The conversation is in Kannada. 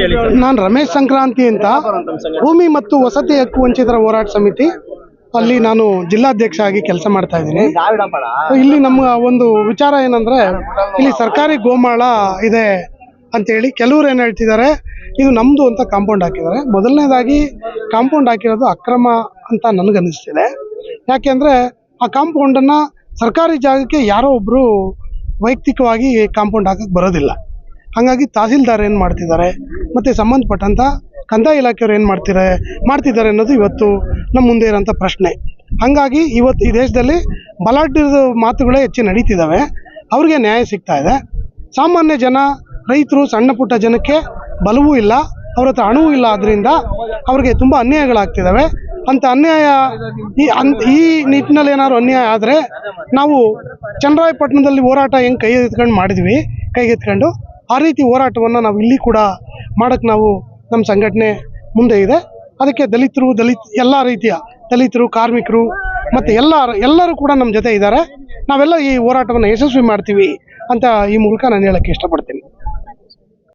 ಹೇಳಿ ನಾನು ರಮೇಶ್ ಸಂಕ್ರಾಂತಿ ಅಂತ ಭೂಮಿ ಮತ್ತು ವಸತಿ ಹಕ್ಕು ವಂಚಿತರ ಹೋರಾಟ ಸಮಿತಿ ಅಲ್ಲಿ ನಾನು ಜಿಲ್ಲಾಧ್ಯಕ್ಷ ಆಗಿ ಕೆಲಸ ಮಾಡ್ತಾ ಇದ್ದೀನಿ. ಇಲ್ಲಿ ನಮ್ಮ ಒಂದು ವಿಚಾರ ಏನಂದ್ರೆ, ಇಲ್ಲಿ ಸರ್ಕಾರಿ ಗೋಮಾಳ ಇದೆ ಅಂತೇಳಿ ಕೆಲವರು ಏನು ಹೇಳ್ತಿದ್ದಾರೆ, ಇದು ನಮ್ದು ಅಂತ ಕಾಂಪೌಂಡ್ ಹಾಕಿದ್ದಾರೆ. ಮೊದಲನೇದಾಗಿ ಕಾಂಪೌಂಡ್ ಹಾಕಿರೋದು ಅಕ್ರಮ ಅಂತ ನನಗನ್ನಿಸ್ತಿದೆ. ಯಾಕೆಂದ್ರೆ ಆ ಕಾಂಪೌಂಡ್ ಅನ್ನ ಸರ್ಕಾರಿ ಜಾಗಕ್ಕೆ ಯಾರೋ ಒಬ್ರು ವೈಯಕ್ತಿಕವಾಗಿ ಕಾಂಪೌಂಡ್ ಹಾಕಕ್ಕೆ ಬರೋದಿಲ್ಲ. ಹಾಗಾಗಿ ತಹಸೀಲ್ದಾರ್ ಏನು ಮಾಡ್ತಿದ್ದಾರೆ ಮತ್ತು ಸಂಬಂಧಪಟ್ಟಂಥ ಕಂದಾಯ ಇಲಾಖೆಯವ್ರು ಏನು ಮಾಡ್ತಾರೆ ಮಾಡ್ತಿದ್ದಾರೆ ಅನ್ನೋದು ಇವತ್ತು ನಮ್ಮ ಮುಂದೆ ಇರೋಂಥ ಪ್ರಶ್ನೆ. ಹಾಗಾಗಿ ಇವತ್ತು ಈ ದೇಶದಲ್ಲಿ ಬಲಾಢ್ಯದ ಮಾತುಗಳೇ ಹೆಚ್ಚು ನಡೀತಿದ್ದಾವೆ ಅವ್ರಿಗೆ ನ್ಯಾಯ ಸಿಗ್ತಾ ಇದೆ. ಸಾಮಾನ್ಯ ಜನ, ರೈತರು, ಸಣ್ಣ ಪುಟ್ಟ ಜನಕ್ಕೆ ಬಲವೂ ಇಲ್ಲ, ಅವ್ರ ಹತ್ರ ಹಣವೂ ಇಲ್ಲ ಆದ್ದರಿಂದ ಅವ್ರಿಗೆ ತುಂಬ ಅನ್ಯಾಯಗಳಾಗ್ತಿದ್ದಾವೆ ಅಂತ ಅನ್ಯಾಯ ಈ ಅನ್ ಈ ನಿಟ್ಟಿನಲ್ಲಿ ಏನಾದ್ರು ಅನ್ಯಾಯ ಆದರೆ ನಾವು ಚನ್ನರಾಯಪಟ್ಟಣದಲ್ಲಿ ಹೋರಾಟ ಹೆಂಗೆ ಕೈ ಎತ್ಕೊಂಡು ಮಾಡಿದ್ವಿ ಕೈಗೆತ್ಕೊಂಡು ಆ ರೀತಿ ಹೋರಾಟವನ್ನು ನಾವು ಇಲ್ಲಿ ಕೂಡ ಮಾಡೋಕ್ಕೆ ನಾವು ನಮ್ಮ ಸಂಘಟನೆ ಮುಂದೆ ಇದೆ. ಅದಕ್ಕೆ ದಲಿತರು, ದಲಿತ ಎಲ್ಲ ರೀತಿಯ ದಲಿತರು, ಕಾರ್ಮಿಕರು ಮತ್ತು ಎಲ್ಲ ಎಲ್ಲರೂ ಕೂಡ ನಮ್ಮ ಜೊತೆ ಇದ್ದಾರೆ. ನಾವೆಲ್ಲ ಈ ಹೋರಾಟವನ್ನು ಯಶಸ್ವಿ ಮಾಡ್ತೀವಿ ಅಂತ ಈ ಮೂಲಕ ನಾನು ಹೇಳಕ್ಕೆ ಇಷ್ಟಪಡ್ತೀನಿ.